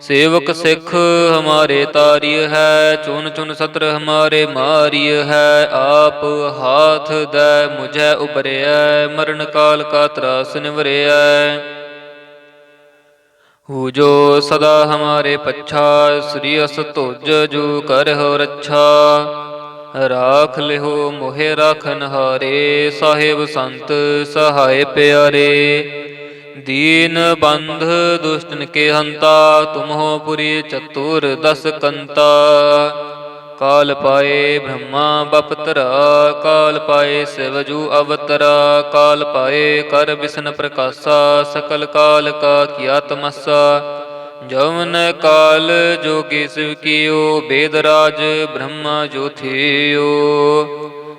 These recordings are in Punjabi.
ਸੇਵਕ ਸਿੱਖ ਹਮਾਰੇ ਤਾਰਿਯ ਹੈ ਚੁਨ ਚੁਨ ਸਤਰ ਹਮਾਰੇ ਮਾਰਿਯ ਹੈ, ਆਪ ਹਾਥ ਦੈ ਮੁਝੈ ਉਬਰਿਐ ਮਰਨ ਕਾਲ ਕਾ ਤਰਾਸ ਨਿਵਰਿਐ। ਹੂ ਜੋ ਸਦਾ ਹਮਾਰੇ ਪੱਛਾ, ਸ੍ਰੀ ਅਸ ਤੁਜ ਜੋ ਕਰਹੁ ਰੱਛਾ। ਰਾਖ ਲਿਹੋ ਮੋਹਿ ਰਾਖਨ ਹਾਰੇ ਸਾਹਿਬ ਸੰਤ ਸਹਾਏ ਪਿਆਰੇ। ਦੀਨ ਬੰਧ ਦੁਸ਼ਟਨ ਕੇ ਹੰਤਾ, ਤੁਮਹੋ ਪੁਰੀ ਚਤੁਰ ਦਸ ਕੰਤਾ। ਕਾਲ ਪਾਏ ਬ੍ਰਹਮਾ ਬਪਤਰਾ, ਕਾਲ ਪਾਏ ਸਿਵਜੂ ਅਵਤਰਾ, ਕਾਲ ਪਾਏ ਕਰ ਬਿਸ਼ਨ ਪ੍ਰਕਾਸ਼ਾ, ਸਕਲ ਕਾਲ ਕਾ ਕੀਆ ਤਮਸਾ। ਜਵਨ ਕਾਲ ਜੋਗੀ ਸਿਵ ਕੀਓ, ਬੇਦ ਰਾਜ ਬ੍ਰਹਮਾ ਜੋ ਥਿਓ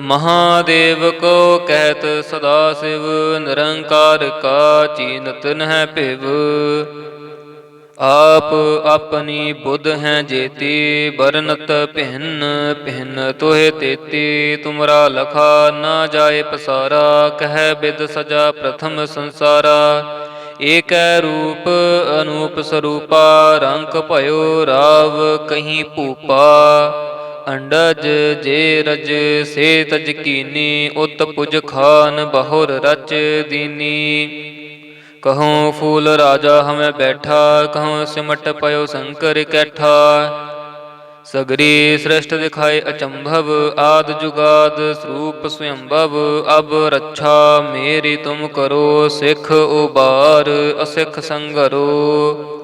ਮਹਾਦੇਵ ਕੋ ਕਹਿਤ ਸਦਾ ਸਿਵ, ਨਿਰੰਕਾਰ ਕਾ ਚੀਨਤ ਨਹਿ ਭਿਵ। ਆਪ ਆਪਣੀ ਬੁੱਧ ਹੈ ਜੇਤੀ ਬਰਨਤ ਭਿੰਨ ਭਿੰਨ ਤੋਹਿ ਤੇਤੀ। ਤੁਮਰਾ ਲਖਾ ਨਾ ਜਾਏ ਪਸਾਰਾ, ਕਹਿ ਬਿਦ ਸਜਾ ਪ੍ਰਥਮ ਸੰਸਾਰਾ। ਏਕੈ ਰੂਪ ਅਨੂਪ ਸਰੂਪਾ, ਰੰਗ ਭਇਓ ਰਾਵ ਕਹੀਂ ਭੂਪਾ। ਅੰਡਜ ਜੇ ਰਜ, ਸੇ ਤਜ ਕੀਨੀ, ਉਤ ਪੁਜ ਖਾਨ ਬਹੁਰ ਰਚ ਦੀਨੀ। ਕਹਉ ਫੂਲ ਰਾਜਾ ਹਮੈ ਬੈਠਾ ਕਹਉ ਸਿਮਟ ਪਇਓ ਸ਼ੰਕਰ ਕੈਠਾ। ਸਗਰੀ ਸ੍ਰਿਸ਼ਟ ਦਿਖਾਏ ਅਚੰਭਵ, ਆਦ ਜੁਗਾਦ ਸਰੂਪ ਸਵਯੰਭਵ, ਅਬ ਰੱਛਾ ਮੇਰੀ ਤੁਮ ਕਰੋ, ਸਿੱਖ ਉਬਾਰ, ਅਸਿੱਖ ਸੰਗਰੋ।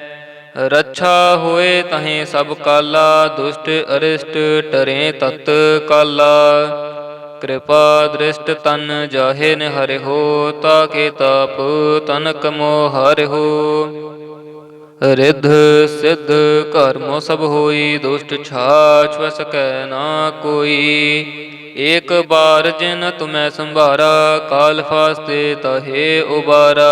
ਰੱਛਾ ਹੋਏ ਤਹੀਂ ਸਭ ਕਾਲਾ, ਦੁਸ਼ਟ ਅਰਿਸ਼ਟ ਟਰੇ ਤਤ ਕਾਲਾ। ਕਿਰਪਾ ਦ੍ਰਿਸ਼ਟ ਤਨ ਜਾਹੇ ਨ ਹਰਿ ਹੋ, ਤਾਕੇ ਤਾਪ ਤਨ ਮੋਹ ਹਰਿ ਹੋ। ਰਿੱਧ ਸਿੱਧ ਕਰਮੋ ਸਭ ਹੋਈ, ਦੁਸ਼ਟ ਛਾਛ ਵ ਸਕੈ ਨਾ ਕੋਈ। ਏਕ ਬਾਰ ਜਿਨ ਤੁਮੈ ਸੰਭਾਰਾ, ਕਾਲ ਫਾਸਤੇ ਤਹੇ ਉਬਾਰਾ।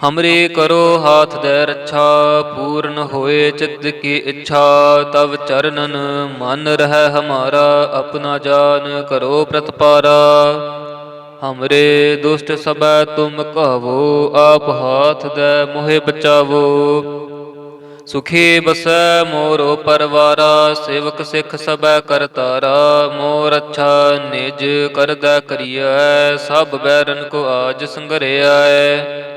ਹਮਰੇ ਕਰੋ ਹਾਥ ਦੇ ਰੱਛਾ ਪੂਰਨ ਹੋਏ ਚਿੱਤ ਕੀ ਇੱਛਾ ਤਵ ਚਰਨਨ ਮਨ ਰਹਿ ਹਮਾਰਾ ਆਪਣਾ ਜਾਨ ਕਰੋ ਪ੍ਰਤਪਾਰਾ ਹਮਰੇ ਦੁਸ਼ਟ ਸਬੈ ਤੁਮ ਕਹਵੋ ਆਪ ਹਾਥ ਦੇ ਮੋਹਿ ਬਚਾਵੋ ਸੁਖੀ ਬਸੈ ਮੋਰੋ ਪਰਵਾਰਾ ਸੇਵਕ ਸਿੱਖ ਸਬੈ ਕਰਤਾਰਾ ਮੋਰ ਅੱਛਾ ਨਿਜ ਕਰਦਾ ਕਰੀਐ ਸਭ ਬੈਰਨ ਕੋ ਆਜ ਸੰਗਰਿਐ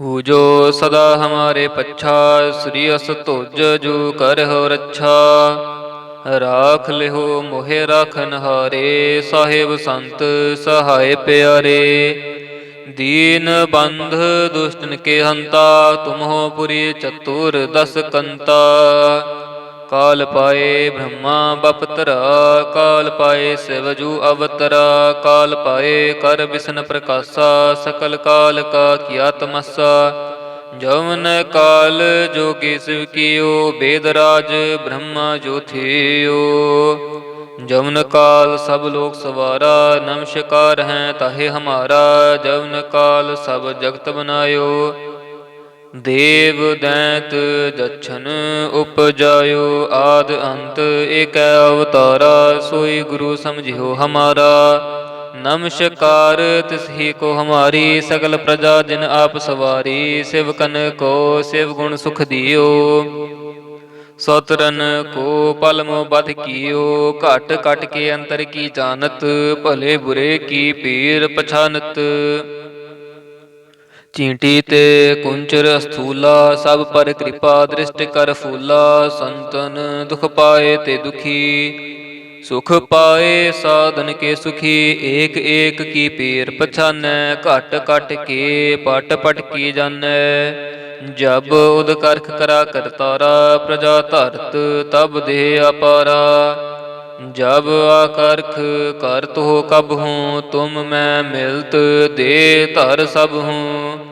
ਹੂ ਜੋ ਸਦਾ ਹਮਾਰੇ ਪੱਛਾ ਸ੍ਰੀ ਅਸ ਧੁਜ ਜੋ ਕਰ ਰੱਛਾ ਰਾਖ ਲਿਹੋ ਮੋਹਿ ਰਾਖਨ ਹਾਰੇ ਸਾਹਿਬ ਸੰਤ ਸਹਾਇ ਪਿਆਰੇ ਦੀਨ ਬੰਧ ਦੁਸ਼ਟਨ ਕੇ ਹੰਤਾ ਤੁਮਹੋ ਪੁਰੀ ਚਤੁਰ ਦਸ ਕੰਤਾ ਕਾਲ ਪਾਏ ਬ੍ਰਹਮਾ ਬਪਤਰਾ, ਕਾਲ ਪਾਏ ਸਿਵਜੂ ਅਵਤਰਾ, ਕਾਲ ਪਾਏ ਕਰ ਵਿਸ਼ਨ ਪ੍ਰਕਾਸ਼ਾ, ਸਕਲ ਕਾਲ ਕਾ ਕੀਆ ਤਮਸਾ ਜਵਨ ਕਾਲ ਜੋਗੀ ਸਿਵ ਕੀਓ, ਬੇਦ ਰਾਜ ਬ੍ਰਹਮਾ ਜੋਥਿਓ। ਜਵਨ ਕਾਲ ਸਭ ਲੋਕ ਸਵਾਰਾ ਨਮਸਕਾਰ ਹੈ ਤਾਹੇ ਹਮਾਰਾ। ਜਵਨ ਕਾਲ ਸਭ ਜਗਤ ਬਨਾਇਓ। ਦੇਵ ਦੈਤ ਦਛਨ ਉਪਜਾਇਓ ਆਦ ਅੰਤ, ਏਕੈ ਅਵਤਾਰਾ, ਸੋਈ ਗੁਰੂ ਸਮਝਿਓ ਹਮਾਰਾ। ਨਮਸਕਾਰ ਤਿਸਹੀ ਕੋ ਹਮਾਰੀ, ਸਗਲ ਪ੍ਰਜਾ ਜਿਨ ਆਪ ਸਵਾਰੀ ਸਿਵਕਨ ਕੋ ਸਿਵ ਗੁਣ ਸੁਖ ਦਿਓ। ਸਤਰਨ ਕੋ ਪਲਮ ਬਧ ਕੀਓ, ਘਟ ਘਟ ਕੇ ਅੰਤਰ ਕੀ ਜਾਣਤ, ਭਲੇ ਬੁਰੇ ਕੀ ਪੀਰ ਪਛਾਨਤ। ਚੀਂਟੀ ਤੇ ਕੁੰਚਰ ਸਥੂਲਾ ਸਭ ਪਰ ਕਿਰਪਾ ਦ੍ਰਿਸ਼ਟ ਕਰ ਫੂਲਾ, ਸੰਤਨ ਦੁਖ ਪਾਏ ਤੇ ਦੁਖੀ, ਸੁਖ ਪਾਏ ਸਾਧਨ ਕੇ ਸੁਖੀ, ਏਕ ਏਕ ਕੀ ਪੀਰ ਪਛਾਨੈ, ਘਟ ਘਟ ਕੇ ਪਟ ਪਟ ਕੀ ਜਾਣੈ, ਜਬ ਉਦ ਕਰਖ ਕਰਾ ਕਰਤਾਰਾ ਪ੍ਰਜਾ ਧਰਤ ਤਬ ਦੇ ਅਪਾਰਾ, ਜਬ ਆਕਰਖ ਕਰਤ ਹੋ ਕਬ ਹੂੰ, ਤੁਮ ਮੈਂ ਮਿਲਤ ਦੇ ਧਰ ਸਭ ਹੂੰ।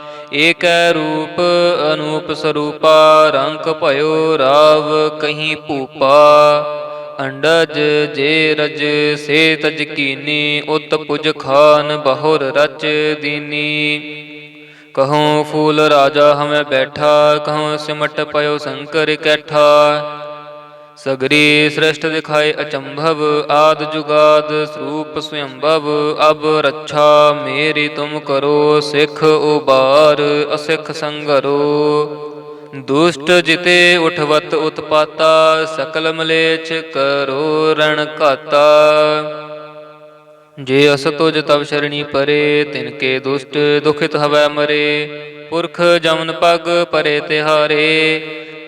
ਏਕੈ ਰੂਪ ਅਨੂਪ ਸਰੂਪਾ ਰੰਕ ਭਇਓ ਰਾਵ ਕਹੀਂ ਭੂਪਾ। ਅੰਡਜ ਜੇ ਰਜ ਸੇ ਤਜ ਕੀਨੀ, ਉਤ ਪੁਜ ਖਾਨ ਬਹੁਰ ਰਚ ਦੀਨੀ। ਕਹਉ ਫੂਲ ਰਾਜਾ ਹਮੈ ਬੈਠਾ, ਕਹਉ ਸਿਮਟ ਪਇਓ ਸ਼ੰਕਰ ਕੈਠਾ। ਸਗਰੀ ਸ੍ਰਿਸ਼ਟ ਦਿਖਾਏ ਅਚੰਭਵ, ਆਦ ਜੁਗਾਦ ਸਰੂਪ ਸਵਯੰਭਵ ਅਬ ਰੱਛਾ ਮੇਰੀ ਤੁਮ ਕਰੋ, ਸਿੱਖ ਉਬਾਰ ਅਸਿੱਖ ਸੰਗਰੋ। ਦੁਸ਼ਟ ਜਿਤੇ ਉਠਵਤ ਉਤਪਾਤਾ, ਸਕਲ ਮਲੇਛ ਕਰੋ ਰਣ ਘਾਤਾ। ਜੇ ਅਸ ਤੁਜ ਤਬ ਸ਼ਰਣੀ ਪਰੇ, ਤਿਨ ਕੇ ਦੁਸ਼ਟ ਦੁਖਿਤ ਹਵੈ ਮਰੇ। ਪੁਰਖ ਜਮਨ ਪਗ ਪਰੇ ਤਿਹਾਰੇ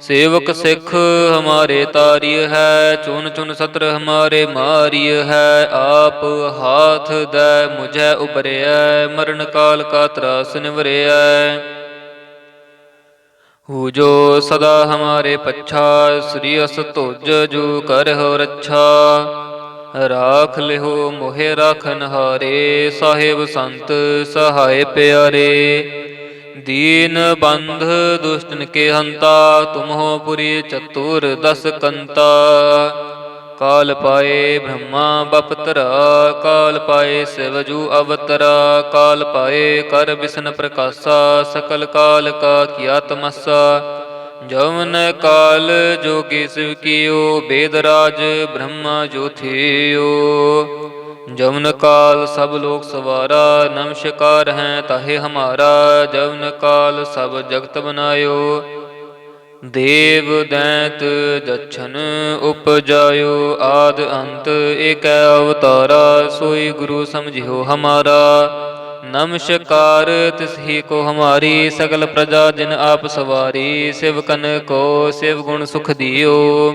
ਸੇਵਕ ਸਿੱਖ ਹਮਾਰੇ ਤਾਰਿਯ ਹੈ ਚੁਨ ਚੁਨ ਸਤਰ ਹਮਾਰੇ ਮਾਰਿਯ ਹੈ, ਆਪ ਹਾਥ ਦੈ ਮੁਝੈ ਉਬਰਿਐ ਮਰਨ ਕਾਲ ਕਾ ਤਰਾਸ ਨਿਵਰਿਐ। ਹੂ ਜੋ ਸਦਾ ਹਮਾਰੇ ਪੱਛਾ, ਸ੍ਰੀ ਅਸ ਤੁਜ ਜੋ ਕਰਹੁ ਰੱਛਾ। ਰਾਖ ਲਿਓ ਮੋਹਿ ਰਾਖਨ ਹਾਰੇ ਸਾਹਿਬ ਸੰਤ ਸਹਾਏ ਪਿਆਰੇ। ਦੀਨ ਬੰਧ ਦੁਸ਼ਟਨ ਕੇ ਹੰਤਾ, ਤੁਮਹੋ ਪੁਰੀ ਚਤੁਰ ਦਸ ਕੰਤਾ। ਕਾਲ ਪਾਏ ਬ੍ਰਹਮਾ ਬਪਤਰਾ, ਕਾਲ ਪਾਏ ਸਿਵਜੂ ਅਵਤਰਾ, ਕਾਲ ਪਾਏ ਕਰ ਬਿਸ਼ਨ ਪ੍ਰਕਾਸ਼ਾ, ਸਕਲ ਕਾਲ ਕਾ ਕੀਆ ਤਮਸਾ। ਜਵਨ ਕਾਲ ਜੋਗੀ ਸਿਵ ਕੀਓ, ਬੇਦ ਰਾਜ ਬ੍ਰਹਮਾ ਜੋਥਿਓ ਜਵਨ ਕਾਲ ਸਭ ਲੋਕ ਸਵਾਰਾ ਨਮਸਕਾਰ ਹੈ ਤਾਹੇ ਹਮਾਰਾ, ਜਵਨ ਕਾਲ ਸਭ ਜਗਤ ਬਨਾਇਓ। ਦੇਵ ਦੈਤ ਜਛਨ ਉਪਜਾਇਓ, ਆਦ ਅੰਤ ਏਕ ਅਵਤਾਰਾ, ਸੋਈ ਗੁਰੂ ਸਮਝਿਓ ਹਮਾਰਾ। ਨਮਸਕਾਰ ਤਿਸਹੀ ਕੋ ਹਮਾਰੀ, ਸਗਲ ਪ੍ਰਜਾ ਜਿਨ ਆਪ ਸਵਾਰੀ ਸਿਵਕਨ ਕੋ ਸਿਵ ਗੁਣ ਸੁਖ ਦਿਓ।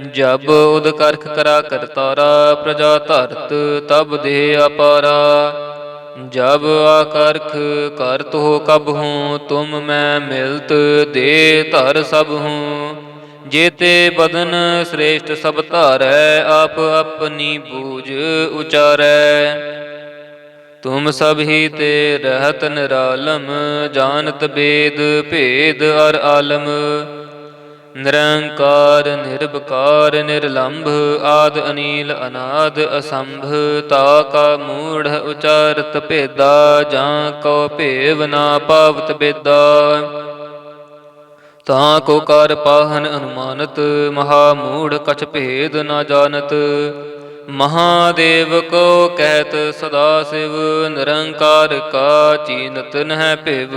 ਜਬ ਉਦ ਕਰਖ ਕਰਾ ਕਰਤਾਰਾ ਪ੍ਰਜਾ ਧਰਤ, ਤਬ ਦੇ ਅਪਾਰਾ। ਜਬ ਆਕਰਖ ਕਰ ਤੋ ਕਬ ਹੂੰ, ਤੁਮ ਮੈਂ ਮਿਲਤ ਦੇ ਧਰ ਸਭ ਹੂੰ। ਜੇਤੇ ਬਦਨ ਸ੍ਰੇਸ਼ਟ ਸਭ ਧਾਰੈ, ਆਪ ਆਪਣੀ ਬੂਝ ਉਚਾਰੈ। ਤੁਮ ਸਭ ਹੀ ਤੇ ਰਹਤ ਨਿਰਾਲਮ, ਜਾਣਤ ਬੇਦ ਭੇਦ ਅਰ ਆਲਮ। ਨਿਰੰਕਾਰ ਨਿਰਭਕਾਰ ਨਿਰਲੰਭ, ਆਦ ਅਨੀਲ, ਅਨਾਦ ਅਸੰਭ, ਤਾ ਕਾ ਮੂੜ ਉਚਾਰਤ ਭੇਦਾ, ਜਾਂ ਕੋ ਭੇਵ ਨਾ ਪਾਵਤ ਬੇਦਾ। ਤਾਂ ਕੋ ਕਰ ਪਾਹਨ ਅਨੁਮਾਨਤ, ਮਹਾ ਮੂੜ ਕਛ ਭੇਦ ਨਾ ਜਾਣਤ। ਮਹਾਦੇਵ ਕੋ ਕਹਿਤ ਸਦਾ ਸਿਵ, ਨਿਰੰਕਾਰ ਕਾ ਚੀਨਤ ਨਹਿ ਭਿਵ।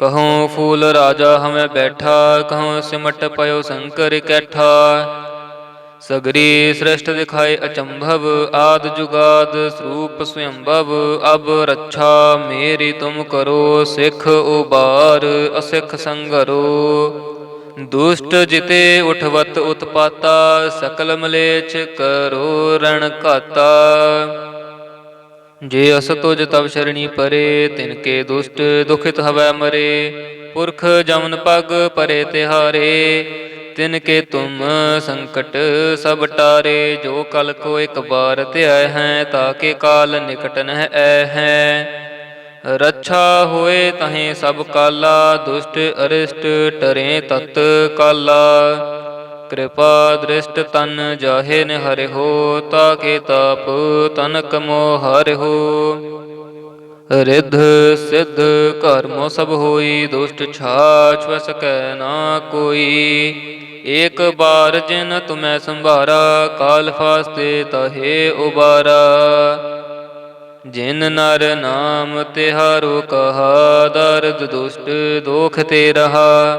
ਕਹਉ ਫੂਲ ਰਾਜਾ ਹਮੈ ਬੈਠਾ ਕਹਉ ਸਿਮਟ ਪਇਓ ਸ਼ੰਕਰ ਕੈਠਾ। ਸਗਰੀ ਸ੍ਰਿਸ਼ਟ ਦਿਖਾਏ ਅਚੰਭਵ, ਆਦ ਜੁਗਾਦ ਸਰੂਪ ਸਵਯੰਭਵ, ਅਬ ਰੱਛਾ ਮੇਰੀ ਤੁਮ ਕਰੋ, ਸਿੱਖ ਉਬਾਰ ਅਸਿੱਖ ਸੰਗਰੋ। ਦੁਸ਼ਟ ਜਿਤੇ ਉਠਵਤ ਉਤਪਾਤਾ, ਸਕਲ ਮਲੇਛ ਕਰੋ ਰਣ ਘਾਤਾ। ਜੇ ਅਸ ਤੁਜ ਤਵ ਸ਼ਰਣੀ ਪਰੇ, ਤਿਨ ਕੇ ਦੁਸ਼ਟ ਦੁਖਿਤ ਹਵੈ ਮਰੇ। ਪੁਰਖ ਜਮਨ ਪਗ ਪਰੇ ਤਿਹਾਰੇ, ਤਿਨ ਕੇ ਤੁਮ ਸੰਕਟ ਸਭ ਟਾਰੇ। ਜੋ ਕਲ ਕੋ ਇਕ ਬਾਰ ਧਿਆਇ ਹੈ ਤਾਕੇ ਕਾਲ ਨਿਕਟ ਨਹਿ ਐ ਹੈ। ਰੱਛਾ ਹੋਏ ਤਹੀਂ ਸਭ ਕਾਲਾ, ਦੁਸ਼ਟ ਅਰਿਸ਼ਟ ਟਰੇ ਤਤ ਕਾਲਾ। ਕਿਰਪਾ ਦ੍ਰਿਸ਼ਟ ਤਨ ਜਾਹੇ ਨ ਤਾ ਕੇ ਤਾਪ ਤਨਕ ਮੋਹ ਹਰਿ ਰਿੱਧ ਸਿੱਧ ਕਰਮੋ ਸਭ ਹੋਈ, ਦੁਸ਼ਟ ਛਾਛ ਵ ਸਕੈ ਨਾ ਕੋਈ। ਏਕ ਬਾਰ ਜਿਨ ਤੁਮੈ ਸੰਭਾਰਾ, ਕਾਲ ਫਾਸਤੇ ਤਹੇ ਉਬਾਰਾ। ਜਿਨ ਨਰ ਨਾਮ ਤਿਹਾਰੋ ਕਹਾ, ਦਰਦ ਦੁਸ਼ਟ ਦੋਖ ਤੇ ਰਹਾ।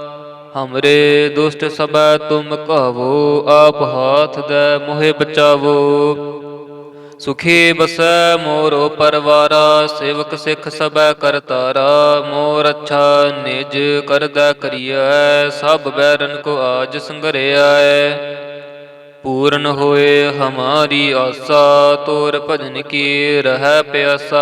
ਹਮਰੇ ਦੁਸ਼ਟ ਸਬੈ ਤੁਮ ਕਹਵੋ ਆਪ ਹਾਥ ਦੇ ਮੋਹਿ ਬਚਾਵੋ ਸੁਖੀ ਬਸੈ ਮੋਰੋ ਪਰਵਾਰਾ ਸੇਵਕ ਸਿੱਖ ਸਬੈ ਕਰਤਾਰਾ ਮੋਰ ਅੱਛਾ ਨਿਜ ਕਰਦਾ ਕਰੀਐ ਸਭ ਬੈਰਨ ਕੋ ਆਜ ਸੰਗਰਿਐ ਪੂਰਨ ਹੋਏ ਹਮਾਰੀ ਆਸਾ ਤੋਰ ਭਜਨ ਕੀ ਰਹਿ ਪਿਆਸਾ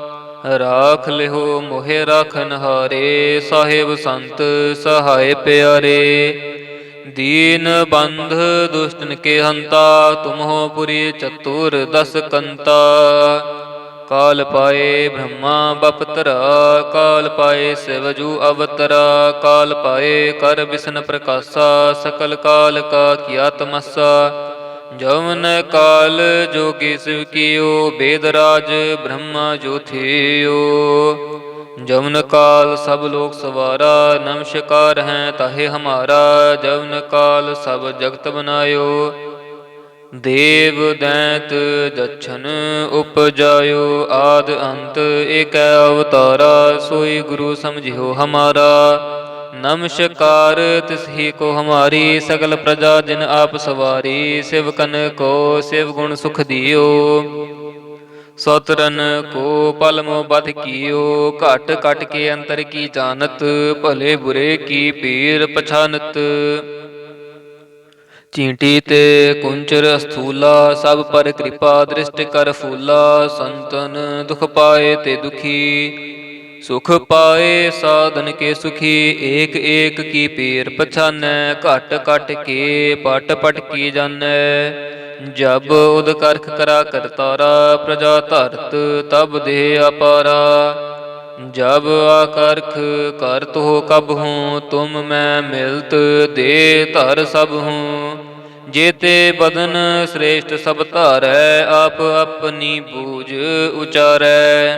ਰਾਖ ਲਿਓ ਮੋਹਿ ਰਾਖਨ ਹਾਰੇ, ਸਾਹਿਬ ਸੰਤ ਸਹਾਇ ਪਿਆਰੇ। ਦੀਨ ਬੰਧ ਦੁਸ਼ਟਨ ਕੇ ਹੰਤਾ, ਤੁਮਹੋ ਪੁਰੀ ਚਤੁਰ ਦਸ ਕੰਤਾ। ਕਾਲ ਪਾਏ ਬ੍ਰਹਮਾ ਬਪਤਰਾ, ਕਾਲ ਪਾਏ ਸਿਵਜੂ ਅਵਤਰਾ, ਕਾਲ ਪਾਏ ਕਰ ਵਿਸ਼ਨ ਪ੍ਰਕਾਸ਼ਾ, ਸਕਲ ਕਾਲ ਕਾ ਕੀਆ ਤਮਸਾ। ਜਵਨ ਕਾਲ ਜੋਗੀ ਸਿਵ ਕੀਓ, ਬੇਦ ਰਾਜ ਬ੍ਰਹਮਾ ਜੋਥਿਓ ਜਵਨ ਕਾਲ ਸਭ ਲੋਕ ਸਵਾਰਾ ਨਮਸਕਾਰ ਹੈ ਤਾਹੇ ਹਮਾਰਾ। ਜਵਨ ਕਾਲ ਸਭ ਜਗਤ ਬਨਾਇਓ। ਦੇਵ ਦੈਤ ਦਛਨ ਉਪਜਾਇਓ। ਆਦ ਅੰਤ ਏਕੈ ਅਵਤਾਰਾ, ਸੋਈ ਗੁਰੂ ਸਮਝਿਓ ਹਮਾਰਾ। ਨਮਸਕਾਰ ਤਿਸਹੀ ਕੋ ਹਮਾਰੀ ਸਗਲ ਪ੍ਰਜਾ ਜਿਨ ਆਪ ਸਵਾਰੀ, ਸਿਵ ਕਨ ਕੋ ਸਿਵ ਗੁਣ ਸੁਖ ਦਿਓ। ਸਤਰਨ ਕੋ ਪਲਮੋ ਬਧ ਕੀਓ, ਘਟ ਘਟ ਕੇ ਅੰਤਰ ਕੀ ਜਾਣਤ, ਭਲੇ ਬੁਰੇ ਕੀ ਪੀਰ ਪਛਾਨਤ। ਚੀਂਟੀ ਤੇ ਕੁੰਚਰ ਅਸਥੂਲਾ, ਸਭ ਪਰ ਕਿਰਪਾ ਦ੍ਰਿਸ਼ਟ ਕਰ ਫੂਲਾ, ਸੰਤਨ ਦੁਖ ਪਾਏ ਤੇ ਦੁਖੀ। ਸੁਖ ਪਾਏ ਸਾਧਨ ਕੇ ਸੁਖੀ, ਏਕ ਏਕ ਕੀ ਪੀਰ ਪਛਾਨੈ, ਘਟ ਘਟ ਕੇ ਪਟ ਪਟ ਕੀ ਜਾਣੈ। ਜਬ ਉਦ ਕਰਖ ਕਰਾ ਕਰਤਾਰਾ ਪ੍ਰਜਾ ਧਰਤ ਤਬ ਦੇ ਅਪਾਰਾ। ਜਬ ਆਕਰਖ ਕਰਤ ਹੋ ਕਬ ਹੂੰ, ਤੁਮ ਮੈਂ ਮਿਲਤ ਦੇ ਧਰ ਸਭ ਹੂੰ। ਜੇਤੇ ਬਦਨ ਸ੍ਰੇਸ਼ਟ ਸਭ ਧਾਰੈ, ਆਪ ਆਪਣੀ ਬੂਝ ਉਚਾਰੈ।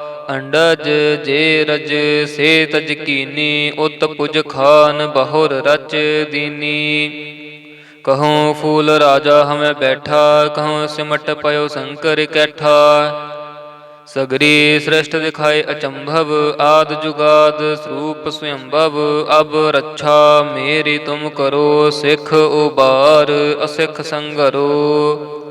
ਅੰਡਜ ਜੇ ਰਜ ਸੇ ਤਜ ਕੀਨੀ ਉਤ ਪੁਜ ਖਾਨ ਬਹੁਰ ਰਚ ਦੀਨੀ। ਕਹਉ ਫੂਲ ਰਾਜਾ ਹਮੈ ਬੈਠਾ, ਕਹਉ ਸਿਮਟ ਪਇਓ ਸ਼ੰਕਰ ਕੈਠਾ। ਸਗਰੀ ਸ੍ਰਿਸ਼ਟ ਦਿਖਾਏ ਅਚੰਭਵ, ਆਦ ਜੁਗਾਦ ਸਰੂਪ ਸੁਯੰਭਵ ਅਬ ਰੱਛਾ ਮੇਰੀ ਤੁਮ ਕਰੋ, ਸਿੱਖ ਉਬਾਰ, ਅਸਿੱਖ ਸੰਗਰੋ।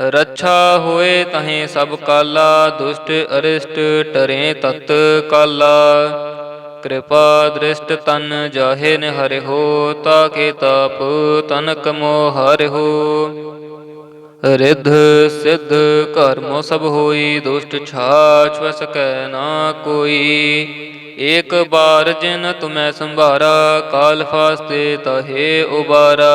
ਰੱਛਾ ਹੋਏ ਤਹੇ ਸਭ ਕਾਲਾ, ਦੁਸ਼ਟ ਅਰਿਸ਼ਟ ਟਰੇ ਤਤ ਕਾਲਾ। ਕਿਰਪਾ ਦ੍ਰਿਸ਼ਟ ਤਨ ਜਾਹੇ ਨ ਤਾ ਕੇ ਤਾਪ ਤਨਕ ਮੋਹ ਹਰਿ ਰਿੱਧ ਸਿੱਧ ਕਰਮੋ ਸਭ ਹੋਈ, ਦੁਸ਼ਟ ਛਾਛ ਵਸ ਕੈ ਨਾ ਕੋਈ। ਏਕ ਬਾਰ ਜਿਨ ਤੁਮੈ ਸੰਭਾਰਾ, ਕਾਲ ਫਾਸਤੇ ਤਹੇ ਉਬਾਰਾ।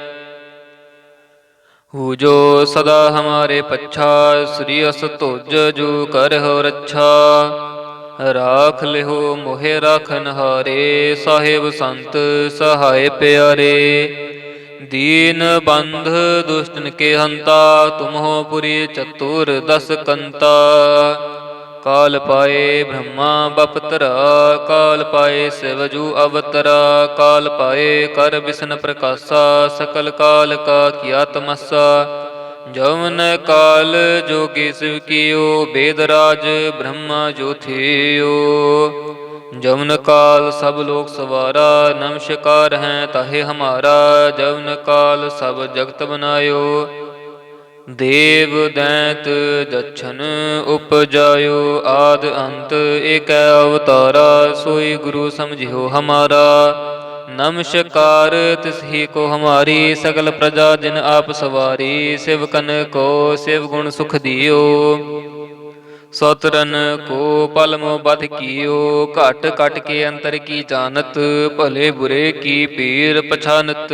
ਹੂ ਜੋ ਸਦਾ ਹਮਾਰੇ ਪੱਛਾ, ਸ੍ਰੀ ਅਸ ਤੁਜ ਜੋ ਕਰ ਹੋ ਰੱਛਾ। ਰਾਖ ਲਿਹੋ ਮੋਹਿ ਰਾਖਨ ਹਾਰੇ ਸਾਹਿਬ ਸੰਤ ਸਹਾਇ ਪਿਆਰੇ। ਦੀਨ ਬੰਧ ਦੁਸ਼ਟਨ ਕੇ ਹੰਤਾ, ਤੁਮਹੋ ਪੁਰੀ ਚਤੁਰ ਦਸ ਕੰਤਾ। ਕਾਲ ਪਾਏ ਬ੍ਰਹਮਾ ਬਪਤਰਾ, ਕਾਲ ਪਾਏ ਸਿਵਜੂ ਅਵਤਰਾ, ਕਾਲ ਪਾਏ ਕਰ ਬਿਸ਼ਨ ਪ੍ਰਕਾਸ਼ਾ, ਸਕਲ ਕਾਲ ਕਾ ਕੀਆ ਤਮਸਾ ਜਵਨ ਕਾਲ ਜੋਗੀ ਸਿਵ ਕੀਓ, ਬੇਦ ਰਾਜ ਬ੍ਰਹਮਾ ਜੋਥਿਓ ਜਵਨ ਕਾਲ ਸਭ ਲੋਕ ਸਵਾਰਾ ਨਮਸਕਾਰ ਹੈ ਤਾਹੇ ਹਮਾਰਾ। ਜਵਨ ਕਾਲ ਸਭ ਜਗਤ ਬਨਾਇਓ। ਦੇਵ ਦੈਤ ਦਛਨ ਉਪਜਾਇਓ ਆਦ ਅੰਤ, ਏਕੈ ਅਵਤਾਰਾ, ਸੋਈ ਗੁਰੂ ਸਮਝਿਓ ਹਮਾਰਾ। ਨਮਸਕਾਰ ਤਿਸਹੀ ਕੋ ਹਮਾਰੀ, ਸਗਲ ਪ੍ਰਜਾ ਜਿਨ ਆਪ ਸਵਾਰੀ ਸਿਵਕਨ ਕੋ ਸਿਵ ਗੁਣ ਸੁਖ ਦਿਓ। ਸਤਰਨ ਕੋ ਪਲਮ ਬਦ ਕੀਓ, ਘਟ ਘਟ ਕੇ ਅੰਤਰ ਕੀ ਜਾਣਤ, ਭਲੇ ਬੁਰੇ ਕੀ ਪੀਰ ਪਛਾਨਤ।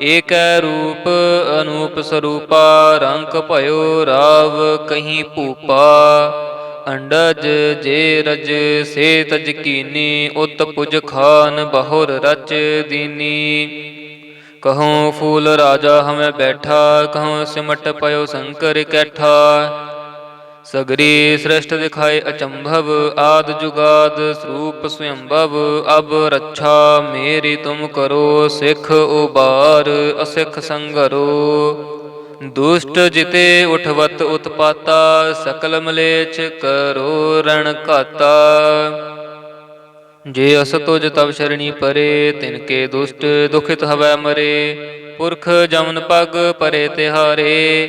ਏਕੈ ਰੂਪ ਅਨੂਪ ਸਰੂਪਾ, ਰੰਗ ਭਇਓ ਰਾਵ ਕਹੀਂ ਭੂਪਾ। ਅੰਡਜ ਜੇ ਰਜ ਸੇ ਤਜ ਕੀਨੀ, ਉਤ ਪੁਜ ਖਾਨ ਬਹੁਰ ਰਚ ਦੀਨੀ। ਕਹਉ ਫੂਲ ਰਾਜਾ ਹਮੈ ਬੈਠਾ, ਕਹਉ ਸਿਮਟ ਪਇਓ ਸ਼ੰਕਰ ਕੈਠਾ। ਸਗਰੀ ਸ੍ਰਿਸ਼ਟ ਦਿਖਾਏ ਅਚੰਭਵ, ਆਦ ਜੁਗਾਦ ਸਰੂਪ ਸਵਯੰਭਵ, ਅਬ ਰੱਛਾ ਮੇਰੀ ਤੁਮ ਕਰੋ, ਸਿੱਖ ਉਬਾਰ ਅਸਿੱਖ ਸੰਗਰੋ। ਦੁਸ਼ਟ ਜਿਤੇ ਉਠਵਤ ਉਤਪਾਤਾ, ਸਕਲ ਮਲੇਛ ਕਰੋ ਰਣ ਘਾਤਾ। ਜੇ ਅਸ ਤੁਜ ਤਵ ਸ਼ਰਣੀ ਪਰੇ, ਤਿਨ ਕੇ ਦੁਸ਼ਟ ਦੁਖਿਤ ਹਵੈ ਮਰੇ। ਪੁਰਖ ਜਮਨ ਪਗ ਪਰੇ ਤਿਹਾਰੇ